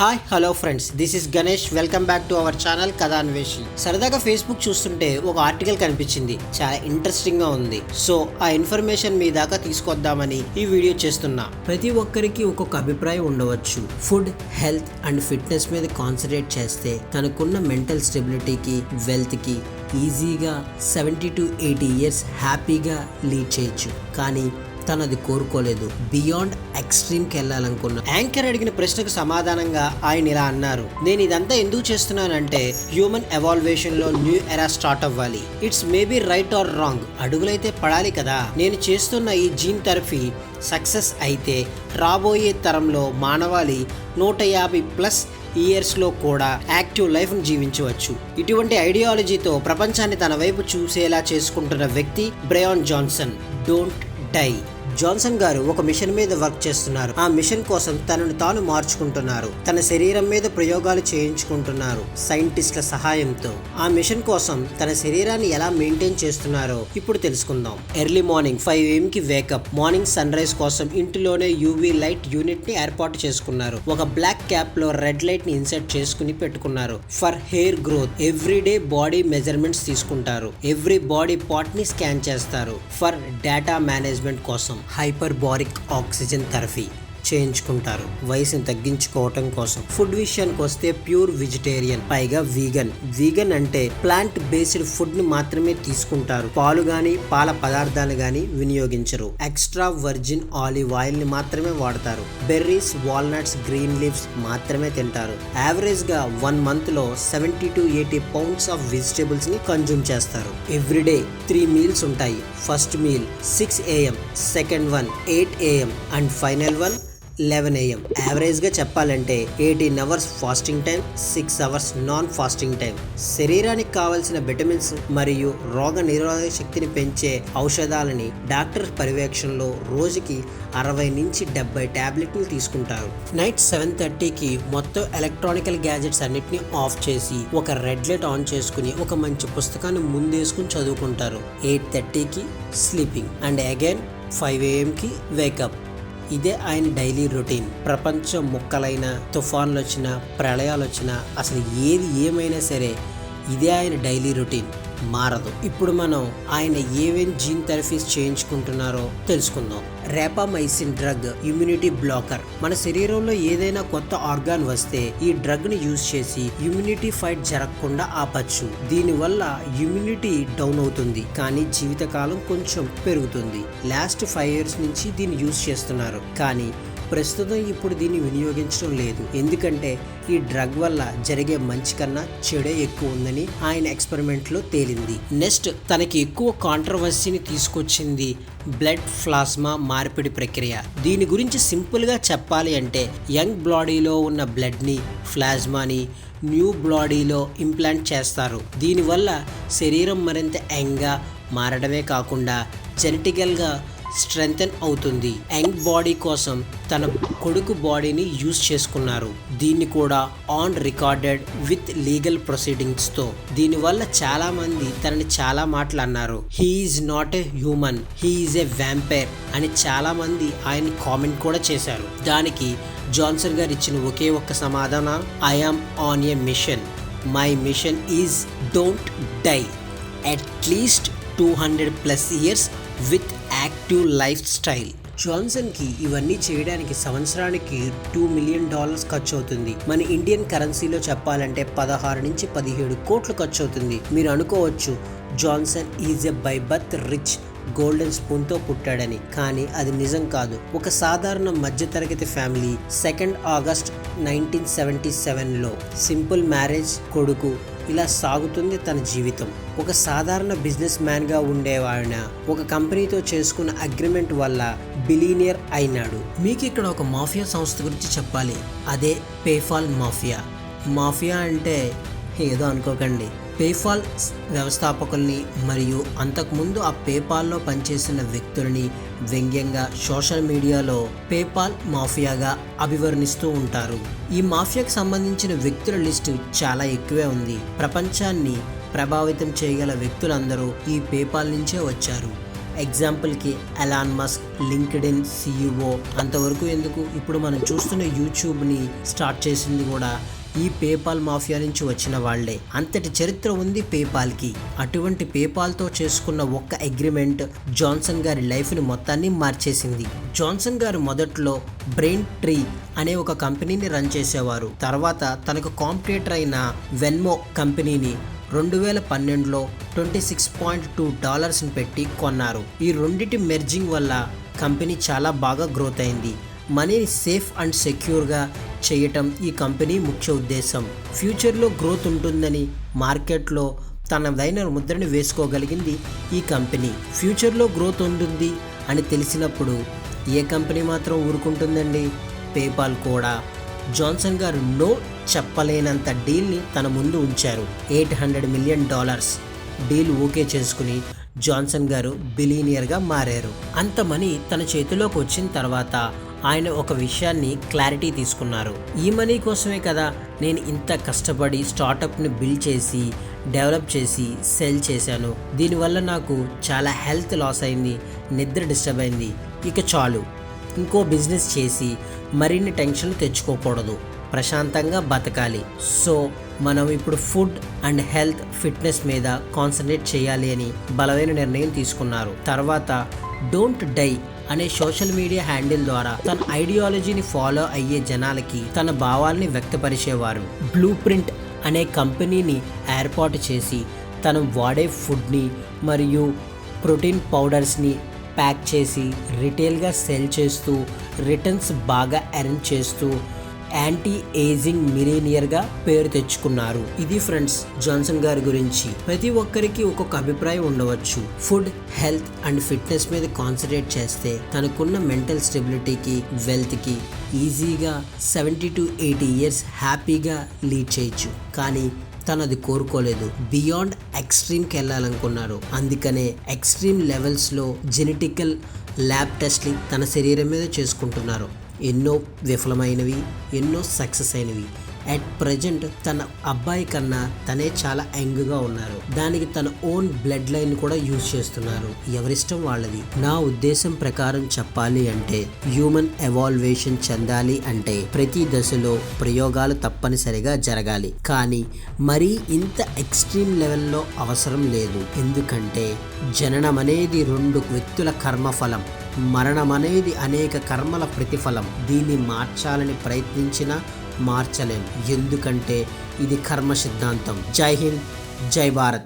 Hi hello friends this is Ganesh welcome back to our channel Kathanveshi సరదాగా Facebook చూస్తుంటే ఒక article కనిపించింది. చాలా ఇంట్రెస్టింగ్గా ఉంది. సో ఆ ఇన్ఫర్మేషన్ మీ దాకా తీసుకొద్దామని ఈ వీడియో చేస్తున్నా. ప్రతి ఒక్కరికి ఒక్కొక్క అభిప్రాయం ఉండవచ్చు. ఫుడ్ హెల్త్ అండ్ ఫిట్నెస్ మీద కాన్సన్ట్రేట్ చేస్తే తనకున్న మెంటల్ స్టెబిలిటీకి వెల్త్కి ఈజీగా సెవెంటీ టు ఎయిటీ ఇయర్స్ హ్యాపీగా లీడ్ చేయొచ్చు. కానీ తను అది కోరుకోలేదు. బియాండ్ ఎక్స్ట్రీమ్కి వెళ్ళాలనుకున్నా. యాంకర్ అడిగిన ప్రశ్నకు సమాధానంగా ఆయన ఇలా అన్నారు. నేను ఇదంతా ఎందుకు చేస్తున్నానంటే హ్యూమన్ ఎవాల్వేషన్లో న్యూ ఎరా స్టార్ట్ అవ్వాలి. It's maybe right or wrong. అడుగులైతే పడాలి కదా. నేను చేస్తున్న ఈ జీన్ థెరపీ సక్సెస్ అయితే రాబోయే తరంలో మానవాళి నూట యాభై ప్లస్ ఇయర్స్లో కూడా యాక్టివ్ లైఫ్ను జీవించవచ్చు. ఇటువంటి ఐడియాలజీతో ప్రపంచాన్ని తన వైపు చూసేలా చేసుకుంటున్న వ్యక్తి Bryan Johnson. Don't die. Johnson గారు ఒక మిషన్ మీద వర్క్ చేస్తున్నారు. ఆ మిషన్ కోసం తనను తాను మార్చుకుంటున్నారు. తన శరీరం మీద ప్రయోగాలు చేయించుకుంటున్నారు సైంటిస్టుల సహాయంతో. ఆ మిషన్ కోసం తన శరీరాన్ని ఎలా మెయింటైన్ చేస్తున్నారో ఇప్పుడు తెలుసుకుందాం. ఎర్లీ మార్నింగ్ ఫైవ్ ఏఎం కి వేకప్ మార్నింగ్ సన్ రైజ్ కోసం ఇంటిలోనే యూవీ లైట్ యూనిట్ని ఏర్పాటు చేసుకున్నారు. ఒక బ్లాక్ క్యాప్లో రెడ్ లైట్ని ఇన్సర్ట్ చేసుకుని పెట్టుకున్నారు. For hair growth every day body measurements తీసుకుంటారు. ఎవ్రీ బాడీ పార్ట్ని స్కాన్ చేస్తారు. ఫర్ డేటా మేనేజ్మెంట్ కోసం. हाइपरबॉरिक ऑक्सीजन थेरेपी చేయించుకుంటారు. వయసును తగ్గించుకోవటం కోసం. ఫుడ్ విషయానికి వస్తే ప్యూర్ వెజిటేరియన్ పైగా వీగన్. వీగన్ అంటే ప్లాంట్ బేస్డ్ ఫుడ్ని మాత్రమే తీసుకుంటారు. పాలు గాని పాల పదార్థాలు గాని వినియోగించరు. ఎక్స్ట్రా వర్జిన్ ఆలివ్ ఆయిల్ని మాత్రమే వాడతారు. బెర్రీస్ వాల్నట్స్ గ్రీన్ లీవ్స్ మాత్రమే తింటారు. యావరేజ్గా వన్ మంత్లో seventy to eighty pounds of వెజిటేబుల్స్ని consume చేస్తారు. ఎవ్రీడే త్రీ మీల్స్ ఉంటాయి. First meal six AM second one eight AM and final one eleven AM. యావరేజ్గా చెప్పాలంటే eighteen hours fasting time six hours non fasting time. శరీరానికి కావలసిన vitamins మరియు రోగ నిరోధక శక్తిని పెంచే ఔషధాలని డాక్టర్ పర్యవేక్షణలో రోజుకి అరవై నుంచి డెబ్బై ట్యాబ్లెట్లు తీసుకుంటారు. నైట్ సెవెన్ థర్టీకి మొత్తం ఎలక్ట్రానికల్ గ్యాజెట్స్ అన్నిటిని ఆఫ్ చేసి ఒక రెడ్ లైట్ ఆన్ చేసుకుని ఒక మంచి పుస్తకాన్ని ముందేసుకుని చదువుకుంటారు. ఎయిట్ థర్టీకి స్లీపింగ్. అండ్ అగైన్ ఫైవ్ ఏఎంకి వేకప్. ఇదే ఆయన డైలీ రొటీన్. ప్రపంచం ముక్కలైన తుఫాన్లు వచ్చినా ప్రళయాలు వచ్చినా అసలు ఏది ఏమైనా సరే ఇదే ఆయన డైలీ రొటీన్. మారదు. ఇప్పుడు మనం ఆయన ఏమేం జీన్ థెరపీస్ చేయించుకుంటున్నారో తెలుసుకుందాం. Rapamycin drug immunity blocker. మన శరీరంలో ఏదైనా కొత్త ఆర్గాన్ వస్తే ఈ డ్రగ్ని యూజ్ చేసి ఇమ్యూనిటీ ఫైట్ జరగకుండా ఆపచ్చు. దీనివల్ల ఇమ్యూనిటీ డౌన్ అవుతుంది. కానీ జీవితకాలం కొంచెం పెరుగుతుంది. లాస్ట్ ఫైవ్ ఇయర్స్ నుంచి దీన్ని యూజ్ చేస్తున్నారు. కానీ ప్రస్తుతం ఇప్పుడు దీన్ని వినియోగించడం లేదు. ఎందుకంటే ఈ డ్రగ్ వల్ల జరిగే మంచి కన్నా చెడే ఎక్కువ ఉందని ఆయన ఎక్స్పెరిమెంట్లో తేలింది. నెక్స్ట్ తనకి ఎక్కువ కాంట్రవర్సీని తీసుకొచ్చింది బ్లడ్ ప్లాస్మా మార్పిడి ప్రక్రియ. దీని గురించి సింపుల్గా చెప్పాలి అంటే యంగ్ బాడీలో ఉన్న బ్లడ్ని ప్లాస్మాని న్యూ బాడీలో ఇంప్లాంట్ చేస్తారు. దీనివల్ల శరీరం మరింత యంగ్గా మారడమే కాకుండా జెనెటికల్గా స్ట్రెంగ్తన్ అవుతుంది. యంగ్ బాడీ కోసం తన కొడుకు బాడీని యూజ్ చేసుకున్నారు. దీన్ని కూడా ఆన్ రికార్డెడ్ విత్ లీగల్ ప్రొసీడింగ్స్తో. దీనివల్ల చాలా మంది తనని చాలా మాటలు అన్నారు. He is not a human he is a vampire అని చాలా మంది ఆయన కామెంట్ కూడా చేశారు. దానికి జాన్సన్ గారు ఇచ్చిన ఒకే ఒక్క సమాధానం I am on a mission my mission is don't die at least two hundred plus years with active lifestyle. జాన్సన్కి ఇవన్నీ చేయడానికి సంవత్సరానికి టూ మిలియన్ డాలర్స్ ఖర్చు అవుతుంది మన ఇండియన్ కరెన్సీలో చెప్పాలంటే పదహారు నుంచి పదిహేడు కోట్లు ఖర్చు అవుతుంది మీరు అనుకోవచ్చు Johnson is a by birth rich golden స్పూన్తో పుట్టాడని. కానీ అది నిజం కాదు. ఒక సాధారణ మధ్యతరగతి family second August nineteen seventy సెవెన్లో సింపుల్ మ్యారేజ్ కొడుకు ఇలా సాగుతుంది తన జీవితం. ఒక సాధారణ బిజినెస్ మ్యాన్గా ఉండేవాడిన ఒక కంపెనీతో చేసుకున్న అగ్రిమెంట్ వల్ల బిలీనియర్ అయినాడు. మీకు ఇక్కడ ఒక మాఫియా సంస్థ గురించి చెప్పాలి. అదే పేఫాల్ మాఫియా. మాఫియా అంటే ఏదో అనుకోకండి. పేపాల్ వ్యవస్థాపకుల్ని మరియు అంతకుముందు ఆ పేపాల్లో పనిచేసిన వ్యక్తులని వ్యంగ్యంగా సోషల్ మీడియాలో పేపాల్ మాఫియాగా అభివర్ణిస్తూ ఉంటారు. ఈ మాఫియాకు సంబంధించిన వ్యక్తుల లిస్టు చాలా ఎక్కువే ఉంది. ప్రపంచాన్ని ప్రభావితం చేయగల వ్యక్తులందరూ ఈ పేపాల్ నుంచే వచ్చారు. ఎగ్జాంపుల్కి Elon Musk LinkedIn CEO అంతవరకు ఎందుకు? ఇప్పుడు మనం చూస్తున్న యూట్యూబ్ని స్టార్ట్ చేసింది కూడా ఈ పేపాల్ మాఫియా నుంచి వచ్చిన వాళ్ళే అంతటి చరిత్ర ఉంది పేపాల్కి. అటువంటి పేపాల్తో చేసుకున్న ఒక్క అగ్రిమెంట్ జాన్సన్ గారి లైఫ్ని మొత్తాన్ని మార్చేసింది. జాన్సన్ గారు మొదట్లో బ్రెయిన్ ట్రీ అనే ఒక కంపెనీని రన్ చేసేవారు. తర్వాత తనకు కాంపిటేటర్ అయిన వెన్మో కంపెనీని రెండు వేల పన్నెండులో ట్వంటీ సిక్స్ పాయింట్ టూ డాలర్స్ని పెట్టి కొన్నారు. ఈ రెండిటి మెర్జింగ్ వల్ల కంపెనీ చాలా బాగా గ్రోత్ అయింది. మనీని సేఫ్ అండ్ సెక్యూర్గా చేయటం ఈ కంపెనీ ముఖ్య ఉద్దేశం. ఫ్యూచర్లో గ్రోత్ ఉంటుందని మార్కెట్లో తనదైన ముద్రని వేసుకోగలిగింది ఈ కంపెనీ. ఫ్యూచర్లో గ్రోత్ ఉంటుంది అని తెలిసినప్పుడు ఏ కంపెనీ మాత్రం ఊరుకుంటుందండి? పేపాల్ కూడా. జాన్సన్ గారు నో చెప్పలేనంత డీల్ని తన ముందు ఉంచారు. Eight hundred million dollars deal okay చేసుకుని జాన్సన్ గారు బిలీనియర్గా మారారు. అంత మనీ తన చేతిలోకి వచ్చిన తర్వాత ఆయన ఒక విషయాన్ని క్లారిటీ తీసుకున్నారు. ఈ మనీ కోసమే కదా నేను ఇంత కష్టపడి స్టార్టప్ని బిల్డ్ చేసి డెవలప్ చేసి సెల్ చేశాను. దీనివల్ల నాకు చాలా హెల్త్ లాస్ అయింది నిద్ర డిస్టర్బ్ అయింది. ఇక చాలు. ఇంకో బిజినెస్ చేసి మరిన్ని టెన్షన్లు తెచ్చుకోకూడదు. ప్రశాంతంగా బతకాలి. సో మనం ఇప్పుడు ఫుడ్ అండ్ హెల్త్ ఫిట్నెస్ మీద కాన్సన్ట్రేట్ చేయాలి అని బలమైన నిర్ణయం తీసుకున్నారు. తర్వాత డోంట్ డై అనే సోషల్ మీడియా హ్యాండిల్ ద్వారా తన ఐడియాలజీని ఫాలో అయ్యే జనాలకి తన భావాల్ని వ్యక్తపరిచేవారు. బ్లూ ప్రింట్ అనే కంపెనీని ఏర్పాటు చేసి తను వాడే ఫుడ్ని మరియు ప్రోటీన్ పౌడర్స్ని ప్యాక్ చేసి రిటైల్గా సెల్ చేస్తూ రిటర్న్స్ బాగా ఎర్న్ చేస్తూ యాంటీ ఏజింగ్ మిలీనియర్గా పేరు తెచ్చుకున్నారు. ఇది ఫ్రెండ్స్ జాన్సన్ గారి గురించి. ప్రతి ఒక్కరికి ఒక్కొక్క అభిప్రాయం ఉండవచ్చు. ఫుడ్ హెల్త్ అండ్ ఫిట్నెస్ మీద కాన్సన్ట్రేట్ చేస్తే తనకున్న మెంటల్ స్టెబిలిటీకి వెల్త్కి ఈజీగా సెవెంటీ టు ఎయిటీ ఇయర్స్ హ్యాపీగా లీడ్ చేయొచ్చు. కానీ తను అది కోరుకోలేదు. బియాండ్ ఎక్స్ట్రీమ్కి వెళ్ళాలనుకున్నారు. అందుకనే ఎక్స్ట్రీమ్ లెవెల్స్లో జెనెటికల్ ల్యాబ్ టెస్ట్ని తన శరీరం మీద చేసుకుంటున్నారు. ఎన్నో విఫలమైనవి ఎన్నో సక్సెస్ అయినవి. అట్ ప్రజెంట్ తన అబ్బాయి కన్నా తనే చాలా యంగ్గా ఉన్నారు. దానికి తన ఓన్ బ్లడ్ లైన్ కూడా యూజ్ చేస్తున్నారు. ఎవరిష్టం వాళ్ళది. నా ఉద్దేశం ప్రకారం చెప్పాలి అంటే హ్యూమన్ ఎవాల్వేషన్ చెందాలి అంటే ప్రతి దశలో ప్రయోగాలు తప్పనిసరిగా జరగాలి. కానీ మరీ ఇంత ఎక్స్ట్రీమ్ లెవెల్లో అవసరం లేదు. ఎందుకంటే జననం అనేది రెండు వ్యక్తుల కర్మఫలం. మరణం అనేది అనేక కర్మల ప్రతిఫలం. దీన్ని మార్చాలని ప్రయత్నించినా మార్చలేం. ఎందుకంటే ఇది కర్మ సిద్ధాంతం జై హింద్ జై భారత్.